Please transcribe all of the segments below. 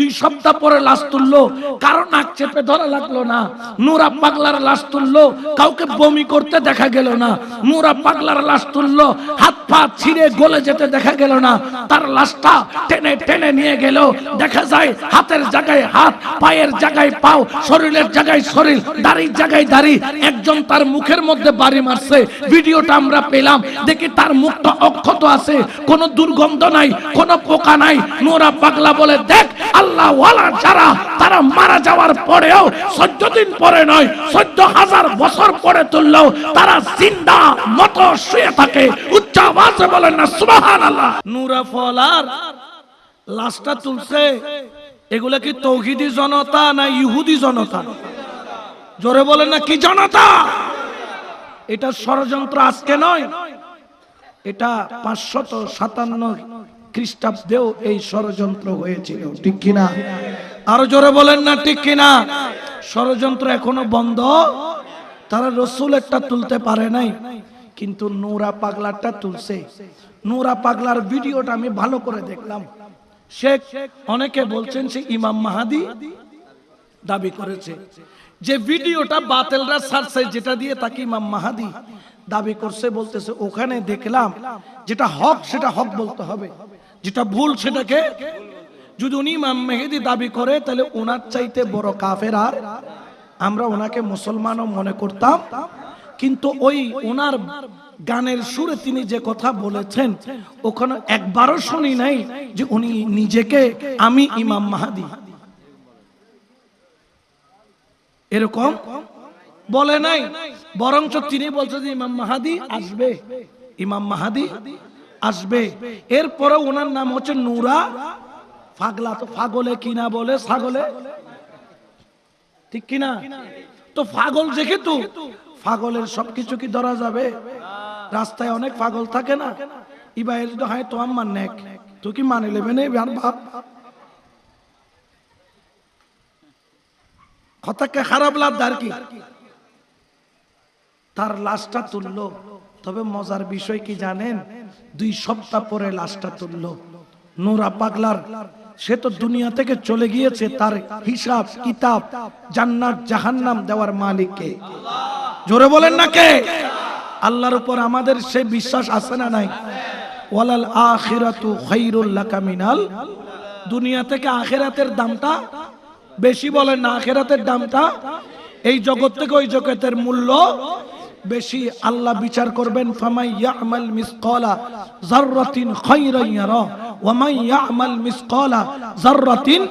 দুই সপ্তাহ পরে লাশ তুললো। কারও নাক চেপে ধরা লাগল না। নুরা পাগলার লাশ তুললো। কাউকে বমি করতে দেখা গেল না। নুরা পাগলার লাশ তুললো। হাত পা ছিঁড়ে গলে যেতে দেখা গেল না। তার লাশটা টেনে টেনে নিয়ে গেল। দেখা যায় হাতের জায়গায় হাত, পায়ের জায়গায় পাও, শরীরের জায়গায় শরীর, দাড়ির জায়গায় দাড়ি। একজন তার মুখের মধ্যে বাড়ি মারছে। ভিডিওটা আমরা পেলাম। দেখি তার মুখটা অক্ষত আছে। কোনো দুর্গন্ধ নাই, কোনো পোকা নাই। নোরা পাগলা বলে, দেখ, আল্লাহ ওয়ালা যারা তারা মারা যাওয়ার পরেও চোদ্দ দিন পরে নয়, চোদ্দ হাজার বছর পরে তুললেও তারা জিন্দা মতো শুয়ে থাকে। উচ্চ আওয়াজে বলেন না সুবহান আল্লাহ নুরা ফলার লাশটা তুলছে। এগুলা কি তৌহিদি জনতা না ইহুদি জনতা? জোরে বলেন না, কি জনতা? এটা ষড়যন্ত্র আজকে নয়, এটা পাঁচশত সাতান্ন খ্রিস্টাব্দেও এই ষড়যন্ত্র হয়েছিল, ঠিক কিনা? আরও জোরে বলেন না, ঠিক কিনা? ষড়যন্ত্র এখনও বন্ধ? তারা রসুল একটা তুলতে পারে নাই, কিন্তু নোরা পাগলারটা তুলছে। নোরা পাগলার ভিডিওটা আমি ভালো করে দেখলাম। শেখ অনেকে বলছেন সে ইমাম মাহাদি দাবি করেছে। যে ভিডিওটা বাতেলরা ছাড়ছে যেটা দিয়ে তাকে ইমাম মাহাদি দাবি করছে, বলতেছে, ওখানে দেখলাম যেটা হক, সেটা হক বলতে হবে। যেটা ভুল, সেটাকে যদি উনি ইমাম মেহেদি দাবি করে, তাহলে ওনার চাইতে বড় কাফের আর আমরা ওনাকে মুসলমানও মনে করতাম। কিন্তু ওই ওনার গানের সুরে তিনি যে কথা বলেছেন, ওখানে একবারও শুনি নাই যে উনি নিজেকে আমি ইমাম মাহাদি। এরকম বলে নাই। বরঞ্চ তিনি বলছে যে ইমাম মাহাদি আসবে। ইমাম মাহাদি আসবে। এরপরে ওনার নাম হচ্ছে নুরা। ফাগলা তো ফাগলে কিনা বলে? ছাগলে। ঠিক কিনা তো ফাগল যেহেতু, ফাগলের সবকিছু কি ধরা যাবে? রাস্তায় অনেক পাগল থাকে না। ইবাই যদি হয় তো আমার নেক। তুই কি মানে নেবে নেই বাপ? কথাকে খারাপ লাগবে আর কি? তার লাশটা তুললো। তবে মজার বিষয় কি জানেন? দুই সপ্তাহ পরে লাশটা তুললো। নোরা পাগলার, সে তো দুনিয়া থেকে চলে গিয়েছে তার হিসাব, কিতাব, জান্নাত, জাহান্নাম দেওয়ার মালিককে। জোরে বলেন না কে? আল্লাহর উপর আমাদের সে বিশ্বাস আছে না নাই? ওয়ালাল আখিরাতু খাইরুল লাকা মিনাল। দুনিয়া থেকে আখিরাতের দামটা বেশি বলেন না, আখেরাতের দামটা? এই জগৎ থেকে ওই জগতের মূল্য বেশি আল্লাহ বিচার করবেন, ফামাই ইয়ামাল মিসকালা যাররাতিন খায়রান ইয়ারা ওয়া মান ইয়ামাল মিসকালা যাররাতিন,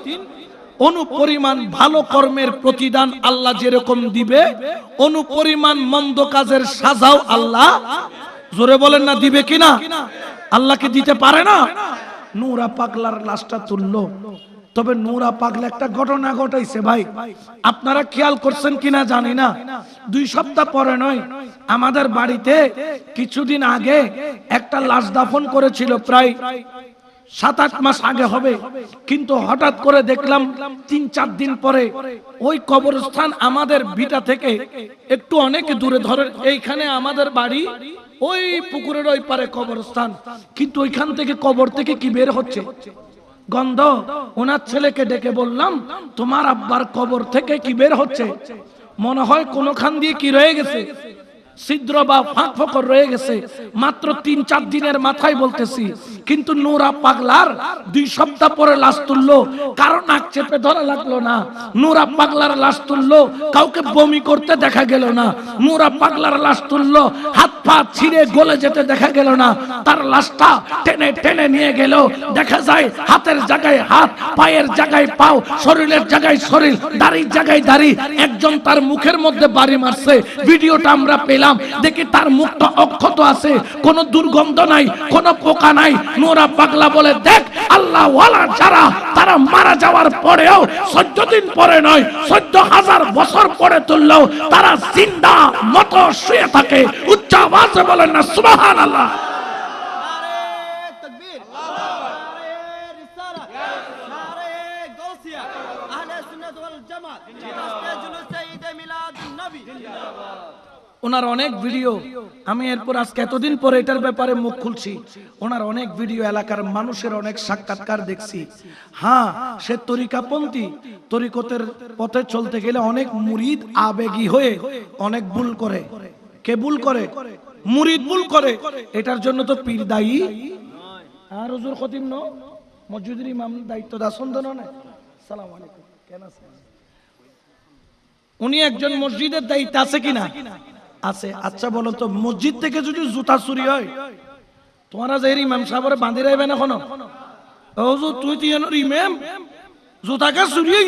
অনুপরিমাণ ভালো কর্মের প্রতিদান আল্লাহ যেরকম দিবে, অনুপরিমাণ মন্দ কাজের সাজাও আল্লাহ জোরে বলেন না, দিবে কিনা? আল্লাহকে দিতে পারে না? নূরা পাগলার লাশটা তুললো। তবে নোরা পাগলা একটা ঘটনা ঘটাইছে ভাই। আপনারা খেয়াল করছেন কিনা জানি না। দুই সপ্তাহ পরে নয়, আমাদের বাড়িতে কিছুদিন আগে একটা লাশ দাফন করেছিল প্রায় সাত আট মাস আগে হবে। কিন্তু হঠাৎ করে দেখলাম তিন চার দিন পরে ওই কবরস্থান আমাদের ভিটা থেকে একটু অনেক দূরে ধরে, এইখানে আমাদের বাড়ি, ওই পুকুরের ওই পারে কবরস্থান। কিন্তু ওইখান থেকে কবর থেকে কি বের হচ্ছে? গন্ধ। ওনার ছেলেকে ডেকে বললাম, তোমার আব্বার কবর থেকে কি বের হচ্ছে? মনে হয় কোনখান দিয়ে কি রয়ে গেছে। ছিদ্র বা ফাঁক ফকর রয়ে গেছে। মাত্র তিন, চার দিনের মাথায় বলতেছি। কিন্তু নোরা পাগলার দুই সপ্তাহ পরে লাশ তুললো। কারও নাক চেপে ধরা লাগল না। নোরা পাগলার লাশ তুললো। কাউকে বমি করতে দেখা গেল না। নোরা পাগলার লাশ তুললো। হাত পা ছিঁড়ে গলে যেতে দেখা গেল না। তার লাশটা টেনে টেনে নিয়ে গেল। দেখা যায় হাতের জায়গায় হাত, পায়ের জায়গায় পাও, শরীরের জায়গায় শরীর, দাড়ির জায়গায় দাড়ি। একজন তার মুখের মধ্যে বাড়ি মারছে। ভিডিওটা আমরা পেলাম। দেখি তার মুখটা অক্ষত আছে। কোনো দুর্গন্ধ নাই, কোনো পোকা নাই। নোরা পাগলা বলে, দেখ আল্লাহ যারা, তারা মারা যাওয়ার পরেও চোদ্দ দিন পরে নয়, চোদ্দ হাজার বছর পরে তুললেও তারা জিন্দা মতো শুয়ে থাকে। উচ্চ আওয়াজে বলেন না সুবাহান আল্লাহ नारे ওনার অনেক ভিডিও। আমি এরপর আজকে এতদিন পরে এটার ব্যাপারে মুখ খুলছি। ওনার অনেক ভিডিও, এলাকার মানুষের অনেক সাক্ষাৎকার দেখছি। হ্যাঁ সে তরিকাপন্থী। তরিকতের পথে চলতে গেলে অনেক মুরিদ আবেগী হয়ে অনেক ভুল করে। কে ভুল করে? মুরিদ ভুল করে। এটার জন্য তো পীর দায়ী। আর হুজুর খতিম ন? মসজিদের ইমাম দায়িত্ব দাসন নয় সালাম আলাইকুম। কেন উনি একজন মসজিদের দায়িত্ব আছে কিনা? আছে। আচ্ছা বলো তো, মসজিদ থেকে যদি জুতা চুরি হয়, তোমারা যে ইমাম সাহেবের বাঁধি রাখবেন এখনও? তুই তিয়ানোর ইমাম, জুতাকে চুরি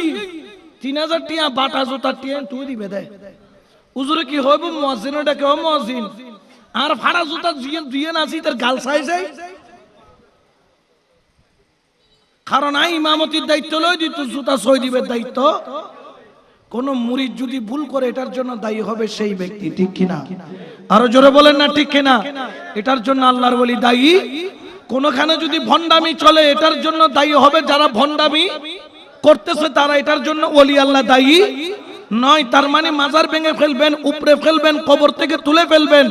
তিন হাজার টিয়া বাটা জুতা টিয়া তুই দিবে দে। উজুরে কি হইব মহাজিনের ডাকে, ও মহাজিন আর ফাড়া জুতা দিয়ে দিয়ে নাচি তার গাল চাই যাই। কারণ আই ইমামতির দায়িত্ব লই দিত জুতা সই দিবে দায়িত্ব। কোন মুরিদ যদি ভুল করে, এটার জন্য দায়ী হবে সেই ব্যক্তি, ঠিক কিনা? আরও জোরে বলেন না, ঠিক কিনা? এটার জন্য আল্লাহর বলি দায়ী। কোনখানে যদি ভন্ডামি চলে, এটার জন্য দায়ী হবে যারা ভন্ডামি করতেছে, তারা এটার জন্য ওলি আল্লাহ দায়ী। নয়, তার মানে মাজার ভেঙে ফেলবেন উপরে ফেলবেন, কবর থেকে তুলে ফেলবেন,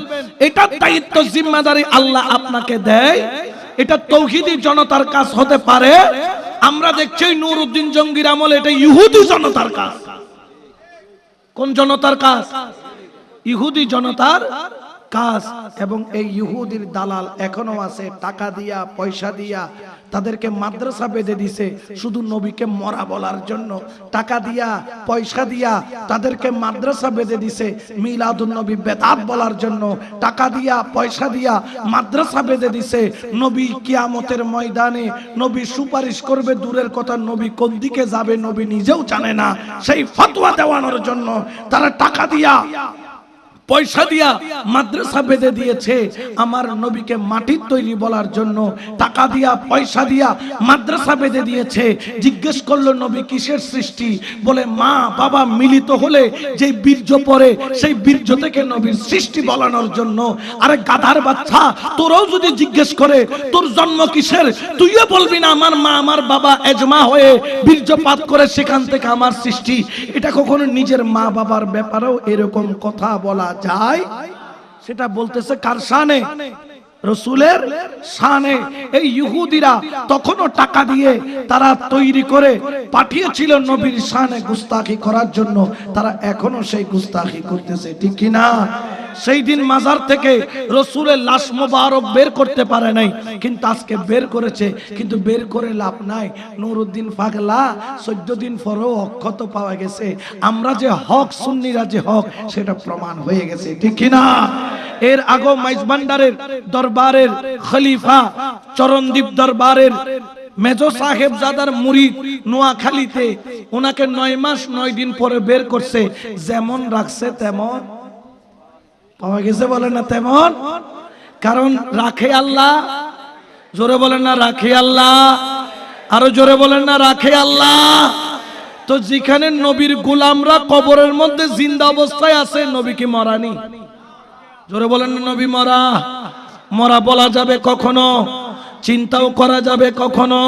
এটার দায়িত্ব জিম্মাদারি আল্লাহ আপনাকে দেয়। এটা তৌহিদি জনতার কাজ হতে পারে। আমরা দেখছি নুরউদ্দিন জঙ্গির আমল এটা ইহুদি জনতার কাজ। কোন জনতার কাজ? ইহুদি জনতার কাজ এবং এই ইহুদির দালাল এখনও আছে, টাকা দিয়া, পয়সা দিয়া, তাদেরকে মাদ্রাসা বেঁধে দিছে, শুধু নবীকে মরা বলার জন্য। টাকা দিয়া, পয়সা দিয়া তাদেরকে মাদ্রাসা বেঁধে দিছে মিলাদুল নবী বেদাত বলার জন্য। টাকা দিয়া, পয়সা দিয়া মাদ্রাসা বেঁধে দিছে। নবী কিয়ামতের ময়দানে নবী সুপারিশ করবে, দূরের কথা নবী কোন দিকে যাবে, নবী নিজেও জানে না। সেই ফতোয়া দেওয়ানোর জন্য তারা টাকা দিয়া পয়সা দিয়া মাদ্রাসা বেঁধে দিয়েছে। আমার নবীকে মাটির তৈরি বলার জন্য টাকা দিয়া, পয়সা দিয়া মাদ্রাসা বেঁধে দিয়েছে। জিজ্ঞেস করল, নবী, কিসের সৃষ্টি? বলে, মা, বাবা মিলিত হলে যে বীর্য পরে সেই বীর্য থেকে নবীর সৃষ্টি বলানোর জন্য। আরে গাধার বাচ্চা, তোরাও যদি জিজ্ঞেস করে, তোর জন্ম কিসের? তুইও বলবি না, আমার মা, আমার বাবা এজমা হয়ে বীর্যপাত করে সেখান থেকে আমার সৃষ্টি। এটা কখনো নিজের মা বাবার ব্যাপারেও এরকম কথা বলা যায় সেটা বলতেছে কার সানে রসুলের শানে। এই ইহুদিরা তখনও টাকা দিয়ে তারা তৈরি করে পাঠিয়েছিল নবীর শানে গুস্তাখি করার জন্য। তারা এখনও সেই গুস্তাখি করতেছে, ঠিক কিনা? সেই দিন মাজার থেকে রসুলের লাশ মোবারক বের করতে পারে নাই। কিন্তু আজকে বের করেছে, কিন্তু বের করে লাভ নাই। নুরুদ্দিন পাগলা চোদ্দ দিন পরেও অক্ষত পাওয়া গেছে? আমরা যে হক, সুন্নিরা যে হক, সেটা প্রমাণ হয়ে গেছে, ঠিক কিনা? এর আগো মাইজ ভান্ডারের দরবারের খলিফা, চরণদীপ দরবারের মেজো সাহেব জাদার মুড়ি নোয়াখালীতে ওনাকে নয় মাস নয় দিন পরে বের করছে। যেমন রাখছে তেমন পাওয়া গেছে বলে না তেমন। কারণ রাখে আল্লাহ। জোরে বলেন না, রাখে আল্লাহ। আরও জোরে বলেন না, রাখে আল্লাহ। তো যেখানে নবীর গোলামরা কবরের মধ্যে জিন্দা অবস্থায় আছে, নবী কি মরানি? জোরে বলেন না, নবী মরা। মরা বলা যাবে কখনো, চিন্তাও করা যাবে কখনো।